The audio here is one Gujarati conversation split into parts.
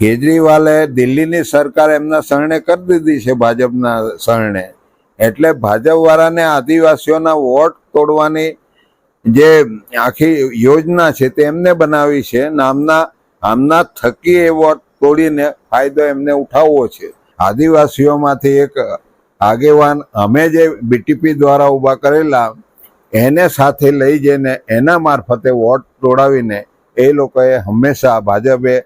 કેજરીવાલે દિલ્હીની સરકાર એમના શરણે કરી દીધી છે ભાજપના શરણે. એટલે ભાજપવાળાને આદિવાસીઓના વોટ તોડવાની જે આખી યોજના છે તે એમને બનાવી છે. નામના, આમના થકી એ વોટ તોડીને ફાયદો એમને ઉઠાવવો છે. આદિવાસીઓમાંથી એક આગેવાન અમે જે બીટીપી દ્વારા ઊભા કરેલા, એને સાથે લઈ જઈને એના મારફતે વોટ તોડાવીને એ લોકોએ હંમેશા ભાજપે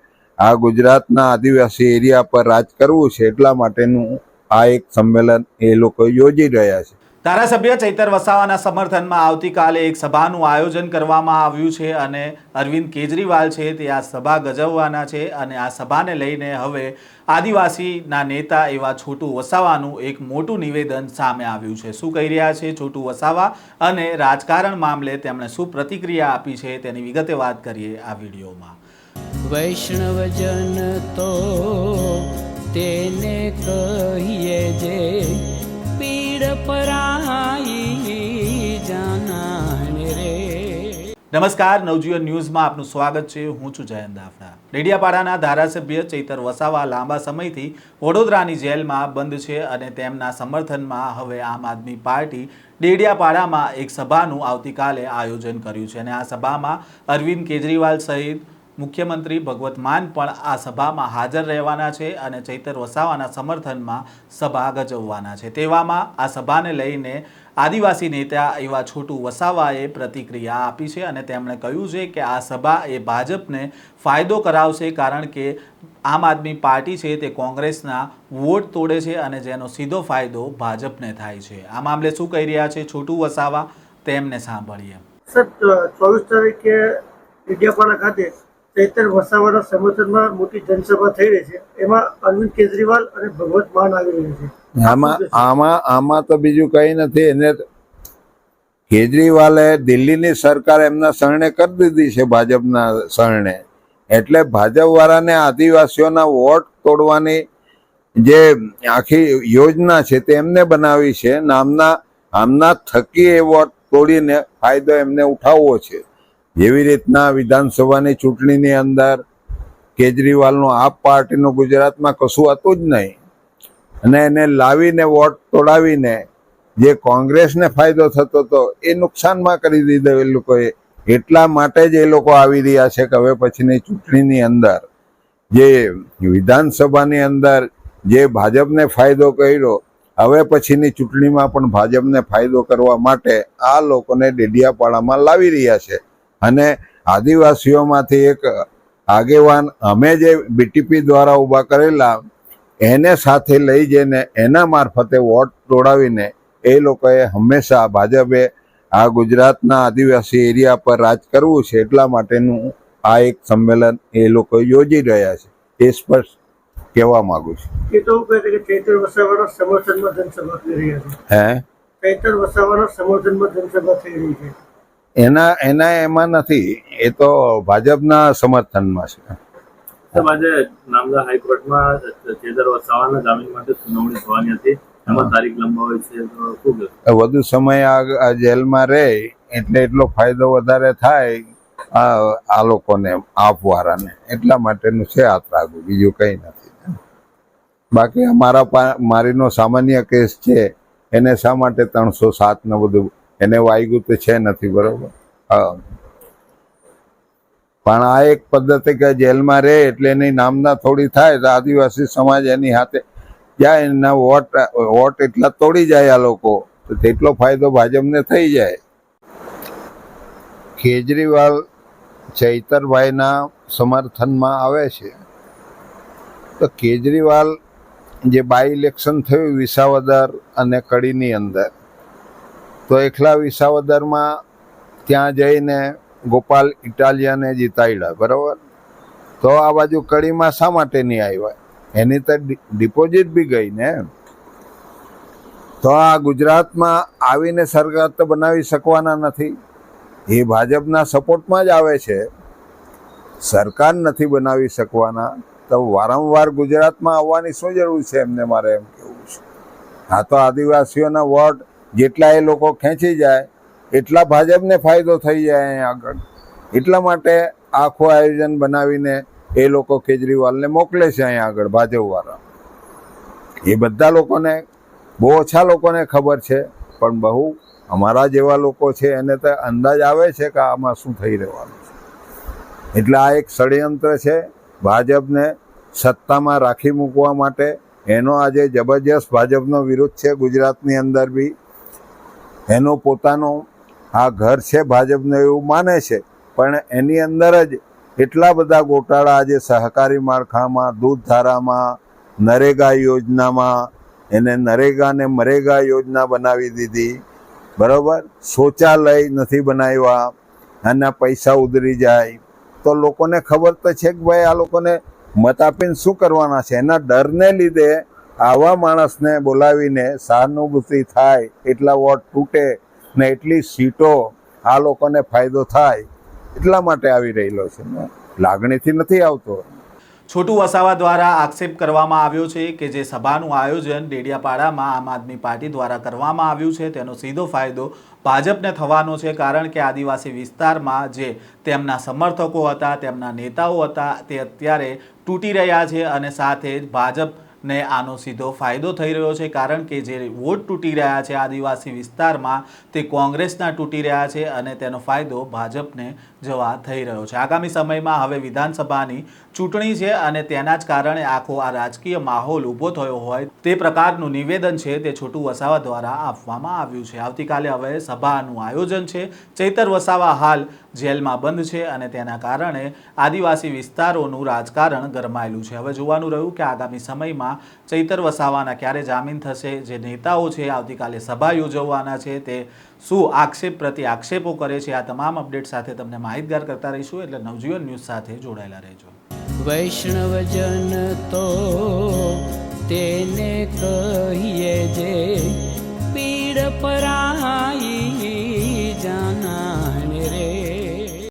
આ ગુજરાતના આદિવાસી એરિયા પર રાજ કરવું છે એટલા માટેનું આ એક સંમેલન એ લોકો યોજી રહ્યા છે. ધારાસભ્ય ચૈતર વસાવાના સમર્થનમાં આવતીકાલે એક સભાનું આયોજન કરવામાં આવ્યું છે અને અરવિંદ કેજરીવાલ છે તે આ સભા ગજવવાના છે અને આ સભાને લઈને હવે આદિવાસીના નેતા એવા છોટુ વસાવાનું એક મોટું નિવેદન સામે આવ્યું છે. શું કહી રહ્યા છે છોટુ વસાવા અને રાજકારણ મામલે તેમણે શું પ્રતિક્રિયા આપી છે તેની વિગતે વાત કરીએ આ વિડીયોમાં. વૈષ્ણવજન તો તેને કહીએ જે પીડ પરાઈ જાનાને રે. નમસ્કાર, નવજીવન ન્યૂઝમાં આપનું સ્વાગત છે. હું છું જયંત દાફડા. ડેડિયાપાડાના ધારાસભ્ય ચૈતર વસાવા લાંબા સમયથી વડોદરાની જેલમાં બંધ છે અને તેમના સમર્થનમાં હવે આમ આદમી પાર્ટી ડેડિયાપાડામાં એક સભાનું આવતીકાલે આયોજન કર્યું છે. અને આ સભામાં અરવિંદ કેજરીવાલ સહિત મુખ્યમંત્રી ભગવત માન પણ આ સભામાં હાજર રહેવાના છે અને ચૈતર વસાવાના સમર્થનમાં સભા ગજવવાના છે. તેવામાં આ સભાને લઈને આદિવાસી નેતા એવા છોટુ વસાવાએ પ્રતિક્રિયા આપી છે અને તેમણે કહ્યું છે કે આ સભા એ ભાજપને ફાયદો કરાવશે કારણ કે આમ આદમી પાર્ટી છે તે કોંગ્રેસના વોટ તોડે છે અને જેનો સીધો ફાયદો ભાજપને થાય છે. આ મામલે શું કહી રહ્યા છે છોટુ વસાવા? તેમને સાંભળીએ. સર, ચોવીસ તારીખે વિદ્યાપાડા ખાતે ચૈતર વસાવાના સમર્થનમાં મોટી જનસભા થઈ રહી છે. એમાં અરવિંદ કેજરીવાલ અને ભગવત માન આવી રહ્યા છે. આમાં આમાં આમાં તો બીજું કંઈ નથી. એને કેજરીવાલે દિલ્હીની સરકાર એમના શરણે કરી દીધી છે, ભાજપના શરણે. એટલે ભાજપવાળાને આદિવાસીઓના વોટ તોડવાની જે આખી યોજના છે તે એમને બનાવી છે. નામના આમના થકી એ વોટ તોડીને ફાયદો એમને ઉઠાવવો છે. જેવી રીતના વિધાનસભાની ચૂંટણીની અંદર કેજરીવાલનો આપ પાર્ટીનું ગુજરાતમાં કશું હતું જ નહીં. અને એને લાવીને વોટ તોડાવીને જે કોંગ્રેસને ફાયદો થતો હતો એ નુકસાનમાં કરી દીધો એ લોકોએ. એટલા માટે જ એ લોકો આવી રહ્યા છે કે હવે પછીની ચૂંટણીની અંદર જે વિધાનસભાની અંદર જે ભાજપને ફાયદો કર્યો, હવે પછીની ચૂંટણીમાં પણ ભાજપને ફાયદો કરવા માટે આ લોકોને ડેડિયાપાડામાં લાવી રહ્યા છે. અને આદિવાસીઓમાંથી એક આગેવાન અમે જે બીટીપી દ્વારા ઊભા કરેલા એને સાથે લઈ જઈને એના મારફતે વોટ તોડાવીને એ લોકોએ હંમેશા ભાજપે આ ગુજરાતના આદિવાસી એરિયા પર રાજ કરવું છે એટલા માટેનું આ એક સંમેલન એ લોકો યોજી રહ્યા છે. એ સ્પષ્ટ કહેવા માંગુ છું. હે સમર્થનમાં જનસભા થઈ રહી છે. એના એના એમાં નથી. એ તો ભાજપના સમર્થનમાં છે. આજે નામદાર હાઈકોર્ટમાં ચેતર વસાવાના જામીન માટે સુનાવણી થવાની હતી. એમાં તારીખ લંબાવી છે તો શું વધુ સમય આ જેલમાં રહે એટલે એટલો ફાયદો વધારે થાય આ લોકોને આપવાળાને એટલા માટેનું છે આ ત્રાગુ બીજું કંઈ નથી. બાકી અમારા મારીનો સામાન્ય કેસ છે એને શા માટે ત્રણસો સાત ને બધું એને વાગ્યું તો છે નથી, બરોબર? હા. પણ આ એક પદ્ધતિ કે જેલમાં રહે એટલે એની નામના થોડી થાય, તો આદિવાસી સમાજ એની હાથે જાય એના વોટ વોટ એટલા તોડી જાય આ લોકો, તો તેટલો ફાયદો ભાજપને થઈ જાય. કેજરીવાલ ચૈતરભાઈના સમર્થનમાં આવે છે. તો કેજરીવાલ જે બાય ઇલેક્શન થયું વિસાવદર અને કડીની અંદર તો એકલા વિસાવદરમાં ત્યાં જઈને ગોપાલ ઇટાલિયાને જીતાડ્યા, બરાબર? તો આ બાજુ કડીમાં શા માટે નહીં આવ્યા? એની તો ડિપોઝિટ બી ગઈ ને તો આ ગુજરાતમાં આવીને સરકાર તો બનાવી શકવાના નથી. એ ભાજપના સપોર્ટમાં જ આવે છે. સરકાર નથી બનાવી શકવાના. તો વારંવાર ગુજરાતમાં આવવાની શું જરૂર છે એમને મારે એમ કેવું છે? આ તો આદિવાસીઓના વોટ જેટલા એ લોકો ખેંચી જાય, એટલા ભાજપને ફાયદો થઈ જાય અહીં આગળ. એટલા માટે આખું આયોજન બનાવીને એ લોકો કેજરીવાલને મોકલે છે અહીંયા આગળ ભાજપવાળા. એ બધા લોકોને, બહુ ઓછા લોકોને ખબર છે, પણ બહુ અમારા જેવા લોકો છે, એને તો અંદાજ આવે છે કે આમાં શું થઈ રહેવાનું છે. એટલે આ એક ષડયંત્ર છે, ભાજપને સત્તામાં રાખી મૂકવા માટે એનો આજે જબરજસ્ત ભાજપનો વિરોધ છે ગુજરાતની અંદર બી. એનો પોતાનો આ ઘર છે ભાજપને એવું માને છે. પણ એની અંદર જ એટલા બધા ગોટાળા આજે સહકારી માળખામાં દૂધ ધારામાં નરેગા યોજનામાં, એને નરેગાને મરેગા યોજના બનાવી દીધી. બરાબર? શૌચાલય નથી બનાવ્યા, આના પૈસા ઉધરી જાય. તો લોકોને ખબર તો છે કે ભાઈ આ લોકોને મત આપીને શું કરવાના છે? એના ડરને લીધે આવા માણસને બોલાવીને સહાનુભૂતિ થાય, એટલા વોટ તૂટે ને એટલી સીટો આ લોકોને ફાયદો થાય, એટલા માટે આવી રહેલો છે. લાગણીથી નથી આવતો. છોટુ વસાવા દ્વારા આક્ષેપ કરવામાં આવ્યો છે કે જે સભાનું આયોજન ડેડિયાપાડામાં આમ આદમી પાર્ટી દ્વારા કરવામાં આવ્યું છે, તેનો સીધો ફાયદો ભાજપને થવાનો છે, કારણ કે આદિવાસી વિસ્તારમાં જે તેમના સમર્થકો હતા, તેમના નેતાઓ હતા, તે અત્યારે તૂટી રહ્યા છે અને સાથે જ ભાજપને આનો સીધો ફાયદો થઈ રહ્યો છે, કારણ કે જે વોટ તૂટી રહ્યા છે આદિવાસી વિસ્તારમાં, તે કોંગ્રેસના તૂટી રહ્યા છે અને તેનો ફાયદો ભાજપને જવા થઈ રહ્યો છે. આગામી સમયમાં હવે વિધાનસભાની ચૂંટણી છે અને તેના જ કારણે આખો આ રાજકીય માહોલ ઊભો થયો હોય તે પ્રકારનું નિવેદન છે તે છોટુ વસાવા દ્વારા આપવામાં આવ્યું છે. આવતીકાલે હવે સભાનું આયોજન છે. ચૈતર વસાવા હાલ જેલમાં બંધ છે અને તેના કારણે આદિવાસી વિસ્તારોનું રાજકારણ ગરમાયેલું છે. હવે જોવાનું રહ્યું કે આગામી સમયમાં ચૈતર વસાવાના ક્યારે જામીન થશે, જે નેતાઓ છે, આવતીકાલે સભા યોજવાના છે, તે શું આક્ષેપ પ્રતિ આક્ષેપો કરે છે, આ તમામ અપડેટ સાથે તમને માહિતગાર કરતા રહીશું. એટલે નવજીવન ન્યૂઝ સાથે જોડાયેલા રહેજો. વૈષ્ણવજન તો તેને કહીએ જે પીડ પરા